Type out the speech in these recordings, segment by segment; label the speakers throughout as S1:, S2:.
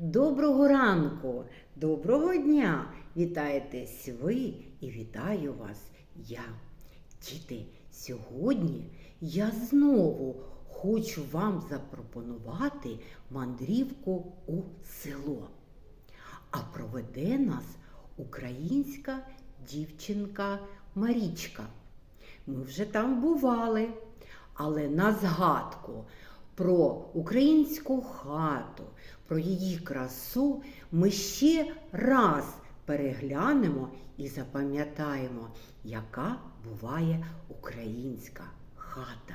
S1: Доброго ранку, доброго дня! Вітаєтесь ви і вітаю вас я. Діти, сьогодні я знову хочу вам запропонувати мандрівку у село. А проведе нас українська дівчинка Марічка. Ми вже там бували, але на згадку про українську хату, про її красу ми ще раз переглянемо і запам'ятаємо, яка буває українська хата.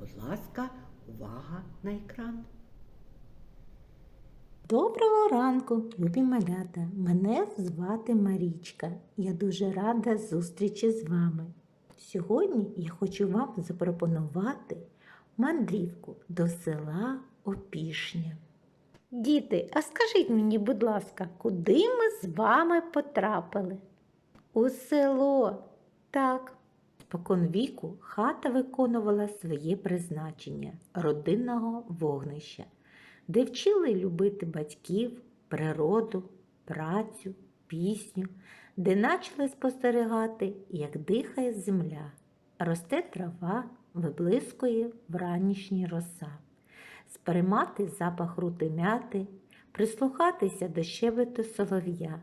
S1: Будь ласка, увага на екран.
S2: Доброго ранку, любі малята! Мене звати Марічка. Я дуже рада зустрічі з вами. Сьогодні я хочу вам запропонувати мандрівку до села Опішня. Діти, а скажіть мені, будь ласка, куди ми з вами потрапили? У село. Так. Спокон віку хата виконувала своє призначення родинного вогнища де вчили любити батьків, природу, працю, пісню, де почали спостерігати, як дихає земля, росте трава, виблискує вранішній роса, сприймати запах рути мяти, прислухатися до щебету солов'я.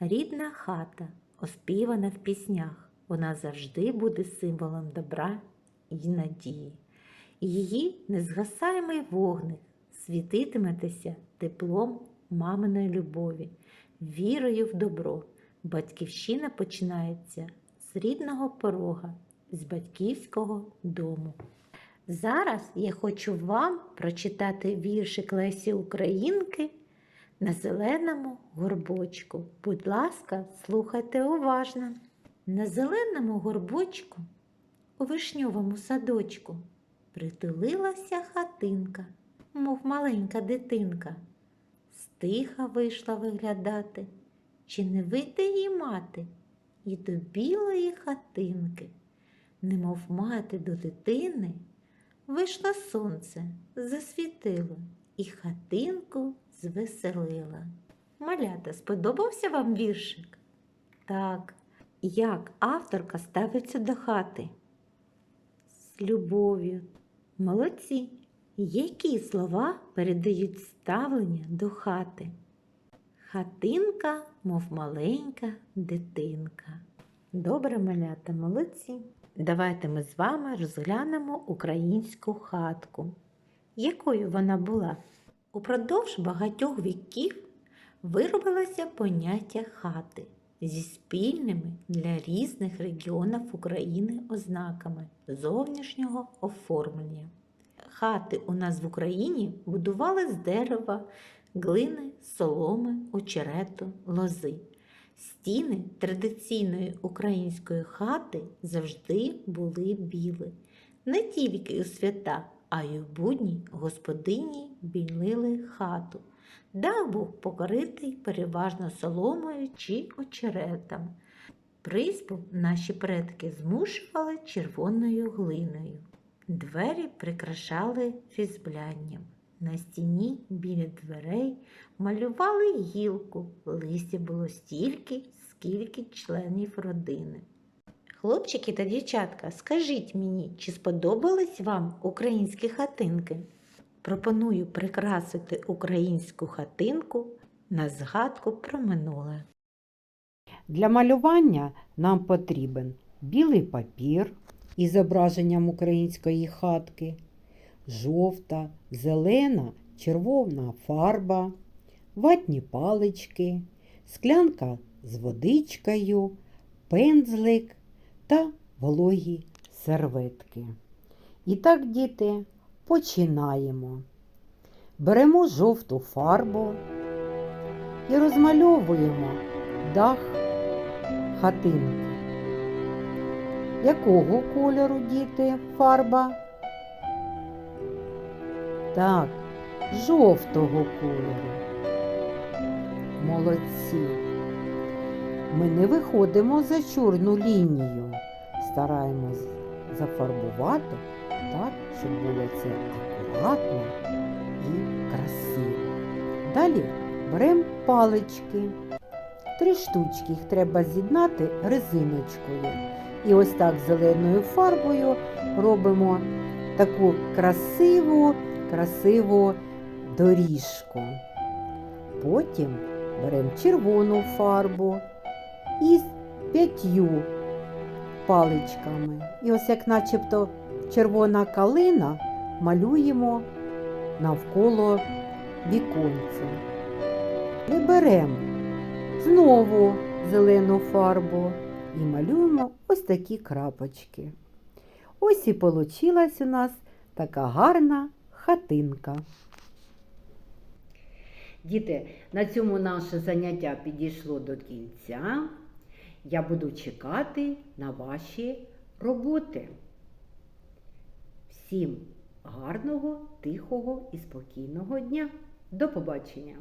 S2: Рідна хата, оспівана в піснях, вона завжди буде символом добра і надії. Її незгасаємий вогник світитиметеся теплом маминої любові, вірою в добро. Батьківщина починається з рідного порога, з батьківського дому. Зараз я хочу вам прочитати віршик Лесі Українки на зеленому горбочку. Будь ласка, слухайте уважно. На зеленому горбочку у вишньовому садочку притулилася хатинка мов маленька дитинка. Стиха вийшла виглядати, чи не вийде їй мати і до білої хатинки, немов мати до дитини, вийшло сонце, засвітило і хатинку звеселила. Малята, сподобався вам віршик? Так, як авторка ставиться до хати? З любов'ю. Молодці. Які слова передають ставлення до хати? Хатинка, мов маленька дитинка. Добре малята, молодці. Давайте ми з вами розглянемо українську хатку. Якою вона була? Упродовж багатьох віків виробилося поняття хати зі спільними для різних регіонів України ознаками зовнішнього оформлення. Хати у нас в Україні будували з дерева, глини, соломи, очерету, лози. Стіни традиційної української хати завжди були біли. Не тільки у свята, а й у будні господині білили хату. Дах був покритий переважно соломою чи очеретом. Призбу наші предки змушували червоною глиною. Двері прикрашали фізблянням. На стіні біля дверей малювали гілку, листя було стільки, скільки членів родини. Хлопчики та дівчатка, скажіть мені, чи сподобались вам українські хатинки? Пропоную прикрасити українську хатинку на згадку про минуле.
S1: Для малювання нам потрібен білий папір із зображенням української хатки, жовта, зелена, червона фарба, ватні палички, склянка з водичкою, пензлик та вологі серветки. І так, діти, починаємо. Беремо жовту фарбу і розмальовуємо дах хатинки. Якого кольору діти фарба? Так, жовтого кольору. Молодці. Ми не виходимо за чорну лінію. Стараємось зафарбувати так, щоб було це акуратно і красиво. Далі беремо палички. Три штучки їх треба з'єднати резиночкою. І ось так зеленою фарбою робимо таку красиву, красиву доріжку. Потім беремо червону фарбу із п'ятью паличками. І ось як начебто червона калина малюємо навколо віконця. І беремо знову зелену фарбу і малюємо ось такі крапочки. Ось і получилась у нас така гарна хатинка. Діти, на цьому наше заняття підійшло до кінця. Я буду чекати на ваші роботи. Всім гарного, тихого і спокійного дня. До побачення!